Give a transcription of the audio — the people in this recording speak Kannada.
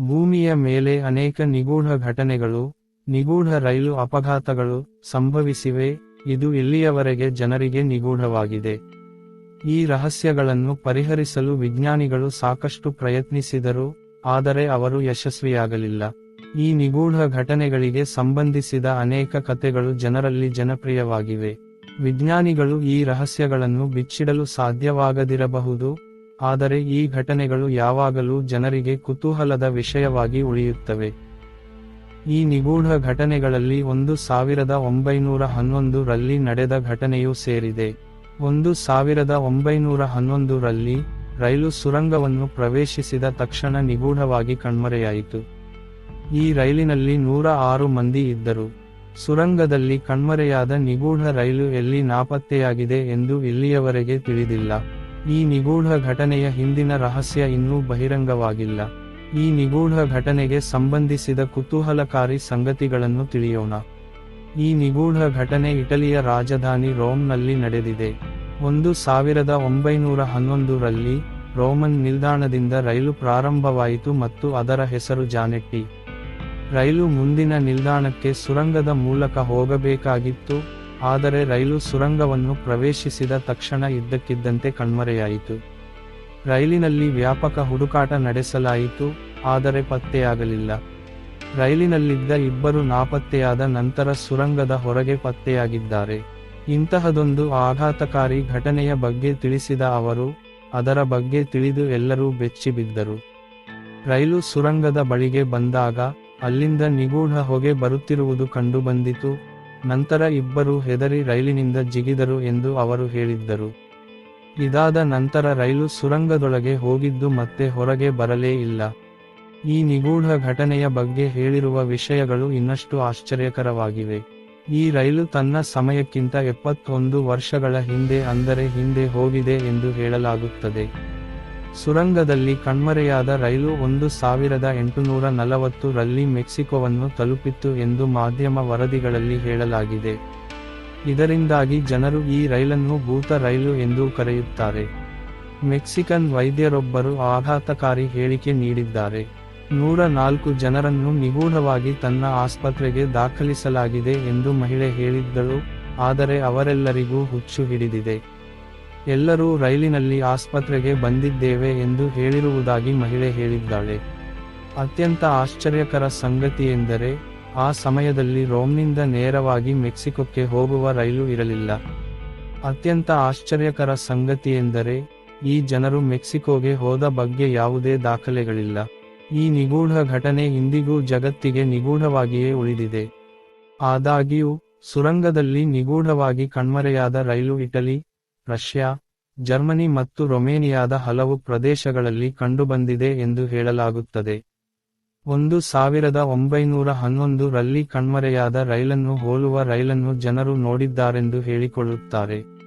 ಭೂಮಿಯ ಮೇಲೆ ಅನೇಕ ನಿಗೂಢ ಘಟನೆಗಳು, ನಿಗೂಢ ರೈಲು ಅಪಘಾತಗಳು ಸಂಭವಿಸಿವೆ, ಇದು ಇಲ್ಲಿಯವರೆಗೆ ಜನರಿಗೆ ನಿಗೂಢವಾಗಿದೆ. ಈ ರಹಸ್ಯಗಳನ್ನು ಪರಿಹರಿಸಲು ವಿಜ್ಞಾನಿಗಳು ಸಾಕಷ್ಟು ಪ್ರಯತ್ನಿಸಿದರು, ಆದರೆ ಅವರು ಯಶಸ್ವಿಯಾಗಲಿಲ್ಲ. ಈ ನಿಗೂಢ ಘಟನೆಗಳಿಗೆ ಸಂಬಂಧಿಸಿದ ಅನೇಕ ಕಥೆಗಳು ಜನರಲ್ಲಿ ಜನಪ್ರಿಯವಾಗಿವೆ. ವಿಜ್ಞಾನಿಗಳು ಈ ರಹಸ್ಯಗಳನ್ನು ಬಿಚ್ಚಿಡಲು ಸಾಧ್ಯವಾಗದಿರಬಹುದು ಆದರೆ ಈ ಘಟನೆಗಳು ಯಾವಾಗಲೂ ಜನರಿಗೆ ಕುತೂಹಲದ ವಿಷಯವಾಗಿ ಉಳಿಯುತ್ತವೆ. ಈ ನಿಗೂಢ ಘಟನೆಗಳಲ್ಲಿ ಒಂದು ಸಾವಿರದ ಒಂಬೈನೂರ ಹನ್ನೊಂದು ರಲ್ಲಿ ನಡೆದ ಘಟನೆಯೂ ಸೇರಿದೆ. ಒಂದು ಸಾವಿರದ ಒಂಬೈನೂರ ಹನ್ನೊಂದು ರಲ್ಲಿ ರೈಲು ಸುರಂಗವನ್ನು ಪ್ರವೇಶಿಸಿದ ತಕ್ಷಣ ನಿಗೂಢವಾಗಿ ಕಣ್ಮರೆಯಾಯಿತು. ಈ ರೈಲಿನಲ್ಲಿ ನೂರ ಆರು ಮಂದಿ ಇದ್ದರು. ಸುರಂಗದಲ್ಲಿ ಕಣ್ಮರೆಯಾದ ನಿಗೂಢ ರೈಲು ಎಲ್ಲಿ ನಾಪತ್ತೆಯಾಗಿದೆ ಎಂದು ಇಲ್ಲಿಯವರೆಗೆ ತಿಳಿದಿಲ್ಲ. ಈ ನಿಗೂಢ ಘಟನೆಯ ಹಿಂದಿನ ರಹಸ್ಯ ಇನ್ನೂ ಬಹಿರಂಗವಾಗಿಲ್ಲ. ಈ ನಿಗೂಢ ಘಟನೆಗೆ ಸಂಬಂಧಿಸಿದ ಕುತೂಹಲಕಾರಿ ಸಂಗತಿಗಳನ್ನು ತಿಳಿಯೋಣ. ಈ ನಿಗೂಢ ಘಟನೆ ಇಟಲಿಯ ರಾಜಧಾನಿ ರೋಮ್ನಲ್ಲಿ ನಡೆದಿದೆ. ಒಂದು ಸಾವಿರದ ಒಂಬೈನೂರ ಹನ್ನೊಂದರಲ್ಲಿ ರೋಮನ್ ನಿಲ್ದಾಣದಿಂದ ರೈಲು ಪ್ರಾರಂಭವಾಯಿತು ಮತ್ತು ಅದರ ಹೆಸರು ಜಾನೆಟ್ಟಿ. ರೈಲು ಮುಂದಿನ ನಿಲ್ದಾಣಕ್ಕೆ ಸುರಂಗದ ಮೂಲಕ ಹೋಗಬೇಕಾಗಿತ್ತು. ಆದರೆ ರೈಲು ಸುರಂಗವನ್ನು ಪ್ರವೇಶಿಸಿದ ತಕ್ಷಣ ಇದ್ದಕ್ಕಿದ್ದಂತೆ ಕಣ್ಮರೆಯಾಯಿತು. ರೈಲಿನಲ್ಲಿ ವ್ಯಾಪಕ ಹುಡುಕಾಟ ನಡೆಸಲಾಯಿತು, ಆದರೆ ಪತ್ತೆಯಾಗಲಿಲ್ಲ. ರೈಲಿನಲ್ಲಿದ್ದ ಇಬ್ಬರು ನಾಪತ್ತೆಯಾದ ನಂತರ ಸುರಂಗದ ಹೊರಗೆ ಪತ್ತೆಯಾಗಿದ್ದಾರೆ. ಇಂತಹದೊಂದು ಆಘಾತಕಾರಿ ಘಟನೆಯ ಬಗ್ಗೆ ತಿಳಿಸಿದ ಅವರು, ಅದರ ಬಗ್ಗೆ ತಿಳಿದು ಎಲ್ಲರೂ ಬೆಚ್ಚಿಬಿದ್ದರು ರೈಲು ಸುರಂಗದ ಬಳಿಗೆ ಬಂದಾಗ, ಅಲ್ಲಿಂದ ನಿಗೂಢ ಹೊಗೆ ಬರುತ್ತಿರುವುದು ಕಂಡುಬಂದಿತು. ನಂತರ ಇಬ್ಬರು ಹೆದರಿ ರೈಲಿನಿಂದ ಜಿಗಿದರು ಎಂದು ಅವರು ಹೇಳಿದ್ದರು. ಇದಾದ ನಂತರ ರೈಲು ಸುರಂಗದೊಳಗೆ ಹೋಗಿದ್ದು ಮತ್ತೆ ಹೊರಗೆ ಬರಲೇ ಇಲ್ಲ. ಈ ನಿಗೂಢ ಘಟನೆಯ ಬಗ್ಗೆ ಹೇಳಿರುವ ವಿಷಯಗಳು ಇನ್ನಷ್ಟು ಆಶ್ಚರ್ಯಕರವಾಗಿವೆ. ಈ ರೈಲು ತನ್ನ ಸಮಯಕ್ಕಿಂತ ಎಪ್ಪತ್ತೊಂದು ವರ್ಷಗಳ ಹಿಂದೆ ಅಂದರೆ ಹಿಂದೆ ಹೋಗಿದೆ ಎಂದು ಹೇಳಲಾಗುತ್ತದೆ. ಸುರಂಗದಲ್ಲಿ ಕಣ್ಮರೆಯಾದ ರೈಲು ಒಂದು ಸಾವಿರದ ಎಂಟುನೂರ ನಲವತ್ತು ರಲ್ಲಿ ಮೆಕ್ಸಿಕೋವನ್ನು ತಲುಪಿತ್ತು ಎಂದು ಮಾಧ್ಯಮ ವರದಿಗಳಲ್ಲಿ ಹೇಳಲಾಗಿದೆ. ಇದರಿಂದಾಗಿ ಜನರು ಈ ರೈಲನ್ನು ಭೂತ ರೈಲು ಎಂದು ಕರೆಯುತ್ತಾರೆ. ಮೆಕ್ಸಿಕನ್ ವೈದ್ಯರೊಬ್ಬರು ಆಘಾತಕಾರಿ ಹೇಳಿಕೆ ನೀಡಿದ್ದಾರೆ. ನೂರ ನಾಲ್ಕು ಜನರನ್ನು ನಿಗೂಢವಾಗಿ ತನ್ನ ಆಸ್ಪತ್ರೆಗೆ ದಾಖಲಿಸಲಾಗಿದೆ ಎಂದು ಮಹಿಳೆ ಹೇಳಿದ್ದಳು, ಆದರೆ ಅವರೆಲ್ಲರಿಗೂ ಹುಚ್ಚು ಹಿಡಿದಿದೆ. ಎಲ್ಲರೂ ರೈಲಿನಲ್ಲಿ ಆಸ್ಪತ್ರೆಗೆ ಬಂದಿದ್ದೇವೆ ಎಂದು ಹೇಳಿರುವುದಾಗಿ ಮಹಿಳೆ ಹೇಳಿದ್ದಾಳೆ. ಅತ್ಯಂತ ಆಶ್ಚರ್ಯಕರ ಸಂಗತಿಯೆಂದರೆ ಆ ಸಮಯದಲ್ಲಿ ರೋಮ್ನಿಂದ ನೇರವಾಗಿ ಮೆಕ್ಸಿಕೋಕ್ಕೆ ಹೋಗುವ ರೈಲು ಇರಲಿಲ್ಲ. ಅತ್ಯಂತ ಆಶ್ಚರ್ಯಕರ ಸಂಗತಿಯೆಂದರೆ ಈ ಜನರು ಮೆಕ್ಸಿಕೋಗೆ ಹೋದ ಬಗ್ಗೆ ಯಾವುದೇ ದಾಖಲೆಗಳಿಲ್ಲ. ಈ ನಿಗೂಢ ಘಟನೆ ಇಂದಿಗೂ ಜಗತ್ತಿಗೆ ನಿಗೂಢವಾಗಿಯೇ ಉಳಿದಿದೆ. ಆದಾಗ್ಯೂ, ಸುರಂಗದಲ್ಲಿ ನಿಗೂಢವಾಗಿ ಕಣ್ಮರೆಯಾದ ರೈಲು ಇಟಲಿ ರಷ್ಯಾ, ಜರ್ಮನಿ ಮತ್ತು ರೊಮೇನಿಯಾದ ಹಲವು ಪ್ರದೇಶಗಳಲ್ಲಿ ಕಂಡುಬಂದಿದೆ ಎಂದು ಹೇಳಲಾಗುತ್ತದೆ. ಒಂದು ಸಾವಿರದ ಒಂಬೈನೂರ ಹನ್ನೊಂದು ರಲ್ಲಿ ಕಣ್ಮರೆಯಾದ ರೈಲನ್ನು ಹೋಲುವ ರೈಲನ್ನು ಜನರು ನೋಡಿದ್ದಾರೆಂದು ಹೇಳಿಕೊಳ್ಳುತ್ತಾರೆ.